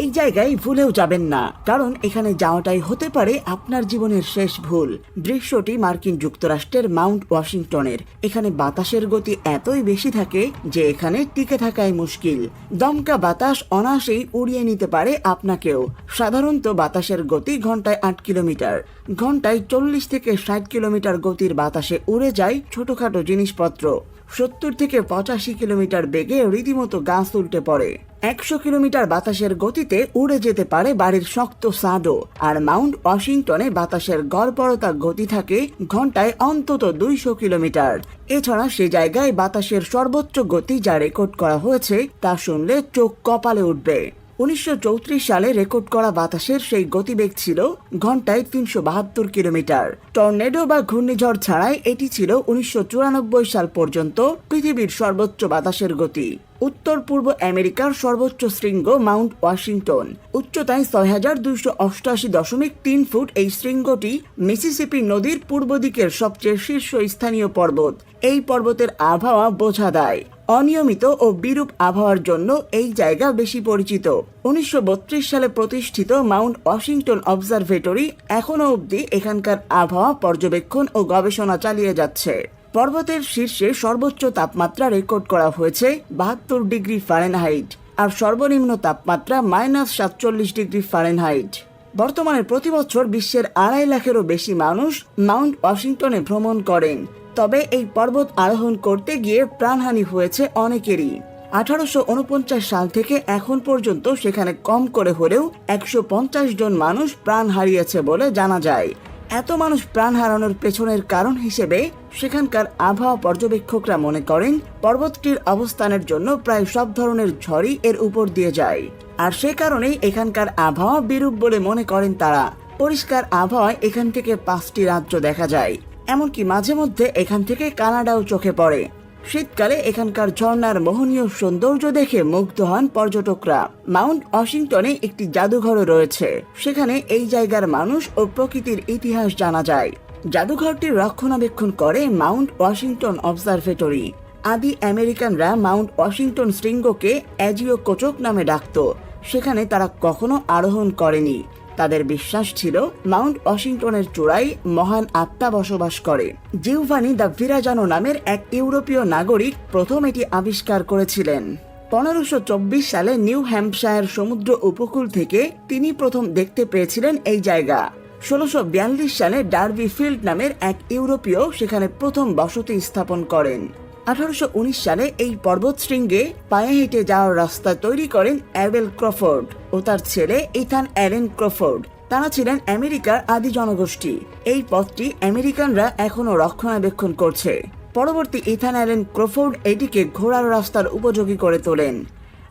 এই জায়গায় ভুলেও যাবেন না, কারণ এখানে যাওয়াটাই হতে পারে আপনার জীবনের শেষ ভুল। দৃশ্যটি মার্কিন যুক্তরাষ্ট্রের মাউন্ট ওয়াশিংটনের। এখানে বাতাসের গতি এতই বেশি থাকে যে এখানে টিকে থাকাই মুশকিল। দমকা বাতাস অনায়াসেই উড়িয়ে নিতে পারে আপনাকেও। সাধারণত বাতাসের গতি ঘন্টায় আট কিলোমিটার। ঘন্টায় চল্লিশ থেকে ষাট কিলোমিটার গতির বাতাসে উড়ে যায় ছোটখাটো জিনিসপত্র। সত্তর থেকে পঁচাশি কিলোমিটার বেগে রীতিমতো গাছ উল্টে পড়ে। একশো কিলোমিটার বাতাসের গতিতে উড়ে যেতে পারে বাড়ির শক্ত সাডো আর মাউন্ট ওয়াশিংটনে বাতাসের গড়পড়তা গতি থাকে ঘন্টায় অন্তত দুইশো কিলোমিটার। এছাড়া সে জায়গায় বাতাসের সর্বোচ্চ গতি যা রেকর্ড করা হয়েছে তা শুনলে চোখ কপালে উঠবে। উনিশশো চৌত্রিশ সালে রেকর্ড করা বাতাসের সেই গতিবেগ ছিল ঘন্টায় তিনশো বাহাত্তর কিলোমিটার। টর্নেডো বা ঘূর্ণিঝড় ছাড়াই এটি ছিল উনিশশো চুরানব্বই সাল পর্যন্ত পৃথিবীর সর্বোচ্চ বাতাসের গতি। উত্তর পূর্ব আমেরিকার সর্বোচ্চ শৃঙ্গ মাউন্ট ওয়াশিংটন। উচ্চতায় ছয় হাজার দুইশো অষ্টআশি দশমিক তিন ফুট এই শৃঙ্গটি মিসিসিপি নদীর পূর্ব দিকের সবচেয়ে শীর্ষ স্থানীয় পর্বত। এই পর্বতের আবহাওয়া বোঝা দেয়। অনিয়মিত ও বিরূপ আবহাওয়ার জন্য এই জায়গা বেশি পরিচিত। উনিশশো বত্রিশ সালে প্রতিষ্ঠিত মাউন্ট ওয়াশিংটন অবজারভেটরি এখনও অবধি এখানকার আবহাওয়া পর্যবেক্ষণ ও গবেষণা চালিয়ে যাচ্ছে। পর্বতের শীর্ষে সর্বোচ্চ তাপমাত্রা রেকর্ড করা হয়েছে বাহাত্তর ডিগ্রি ফারেনহাইট আর সর্বনিম্ন তাপমাত্রা মাইনাস সাতচল্লিশ ডিগ্রি ফারেনহাইট। বর্তমানে প্রতি বছর বিশ্বের আড়াই লাখেরও বেশি মানুষ মাউন্ট ওয়াশিংটনে ভ্রমণ করেন। তবে এই পর্বত আরোহণ করতে গিয়ে প্রাণহানি হয়েছে অনেকেরই। আঠারোশো উনপঞ্চাশ সাল থেকে এখন পর্যন্ত সেখানে কম করে হলেও একশো পঞ্চাশ জন মানুষ প্রাণ হারিয়েছে বলে জানা যায়। এত মানুষ প্রাণ হারানোর পেছনের কারণ হিসেবে সেখানকার আবহাওয়া পর্যবেক্ষকরা মনে করেন, পর্বতটির অবস্থানের জন্য প্রায় সব ধরনের ঝড়ই এর উপর দিয়ে যায়। আর সে কারণেই এখানকার আবহাওয়া বিরূপ বলে মনে করেন তারা। পরিষ্কার আবহাওয়ায় এখান থেকে পাঁচটি রাজ্য দেখা যায়। এমনকি মাঝে মধ্যে এখান থেকে কানাডাও চোখে পড়ে। শীতকালে এখানকার ঝর্ণার মোহনীয় সৌন্দর্য দেখে মুগ্ধ হন পর্যটকরা। মাউন্ট ওয়াশিংটনে একটি জাদুঘরও রয়েছে। সেখানে এই জায়গার মানুষ ও প্রকৃতির ইতিহাস জানা যায়। জাদুঘরটি রক্ষণাবেক্ষণ করে মাউন্ট ওয়াশিংটন অবজারভেটরি। আদি আমেরিকানরা মাউন্ট ওয়াশিংটন শৃঙ্গকে অ্যাজিও কোচক নামে ডাকত। সেখানে তারা কখনো আরোহণ করেনি। তাদের বিশ্বাস ছিল মাউন্ট ওয়াশিংটনের চূড়ায় মহান আত্মা বসবাস করে। জিউভানি দ্য ভিরাজানো নামের এক ইউরোপীয় নাগরিক প্রথম এটি আবিষ্কার করেছিলেন। পনেরোশো চব্বিশ সালে নিউ হ্যাম্পশায়ার সমুদ্র উপকূল থেকে তিনি প্রথম দেখতে পেয়েছিলেন এই জায়গা। ষোলোশো বিয়াল্লিশ সালে ডার্বি ফিল্ড নামের এক ইউরোপীয় সেখানে প্রথম বসতি স্থাপন করেন। আঠারোশো সালে এই পর্বতশৃঙ্গে পায়ে হেঁটে যাওয়ার রাস্তা তৈরি করেন অ্যাবেল ক্রফোর্ড ও তার ছেলে ইথান অ্যালেন ক্রফোর্ড। তারা ছিলেন আমেরিকার আদি জনগোষ্ঠী। এই পথটি আমেরিকানরা এখনও রক্ষণাবেক্ষণ করছে। পরবর্তী ইথান অ্যালেন ক্রফোর্ড এটিকে ঘোড়ার রাস্তার উপযোগী করে তোলেন।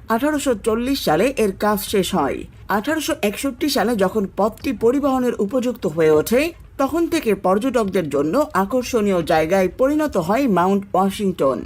আঠারোশো চল্লিশ সালে এর কাজ শেষ হয়। আঠারোশো একষট্টি সালে যখন পথটি পরিবহনের উপযুক্ত হয়ে ওঠে তখন থেকে পর্যটকদের জন্য আকর্ষণীয় জায়গায় পরিণত হয় মাউন্ট ওয়াশিংটন।